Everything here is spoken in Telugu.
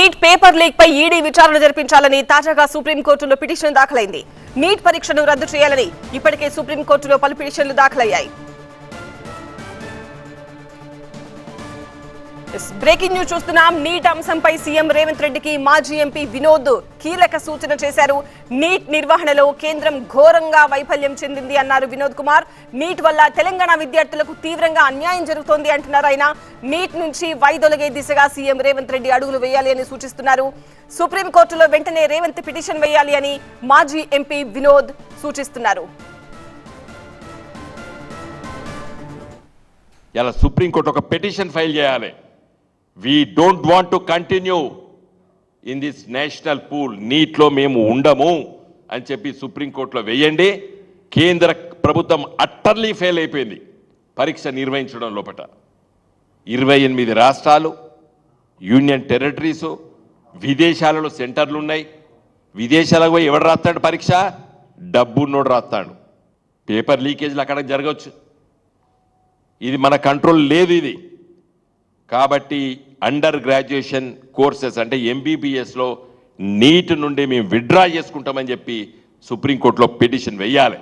నీట్ పేపర్ లీక్ పై ఈడీ విచారణ జరిపించాలని తాజాగా సుప్రీంకోర్టులో పిటిషన్ దాఖలైంది. నీట్ పరీక్షను రద్దు చేయాలని ఇప్పటికే సుప్రీంకోర్టులో పలు పిటిషన్లు దాఖలయ్యాయి. బ్రేకింగ్ న్యూస్ చూస్తున్నాం. నీట్ అంశంపై సీఎం రేవంత్ రెడ్డికి మాజీ ఎంపీ వినోద్ కీలక సూచన చేశారు. నీట్ నిర్వహణలో కేంద్రం ఘోరంగా వైఫల్యం చెందింది అన్నారు వినోద్ కుమార్. నీట్ వల్ల తెలంగాణ విద్యార్థులకు తీవ్రంగా అన్యాయం జరుగుతోంది అంటున్నారు ఆయన. నీట్ నుంచి వైదొలగే దిశగా సీఎం రేవంత్ రెడ్డి అడుగులు వేయాలి అని సూచిస్తున్నారు. సుప్రీంకోర్టులో వెంటనే రేవంత్ పిటిషన్ వేయాలి అని మాజీ ఎంపీ వినోద్ సూచిస్తున్నారు. ఇలా సుప్రీంకోర్టు ఒక పిటిషన్ ఫైల్ చేయాలి. We don't want to continue in this national pool నీట్లో మేము ఉండము అని చెప్పి సుప్రీంకోర్టులో వేయండి. కేంద్ర ప్రభుత్వం అట్టర్లీ ఫెయిల్ అయిపోయింది పరీక్ష నిర్వహించడం లోపట. ఇరవై ఎనిమిది రాష్ట్రాలు యూనియన్ టెరిటరీసు విదేశాలలో సెంటర్లు ఉన్నాయి. విదేశాలకు పోయి ఎవడు రాస్తాడు పరీక్ష? డబ్బున్నోడు రాస్తాడు. పేపర్ లీకేజ్లు అక్కడ జరగవచ్చు. ఇది మన కంట్రోల్ లేదు ఇది. కాబట్టి అండర్ గ్రాడ్యుయేషన్ కోర్సెస్ అంటే ఎంబీబీఎస్లో నీట్ నుండి మేము విత్డ్రా చేసుకుంటామని చెప్పి సుప్రీంకోర్టులో పిటిషన్ వెయ్యాలి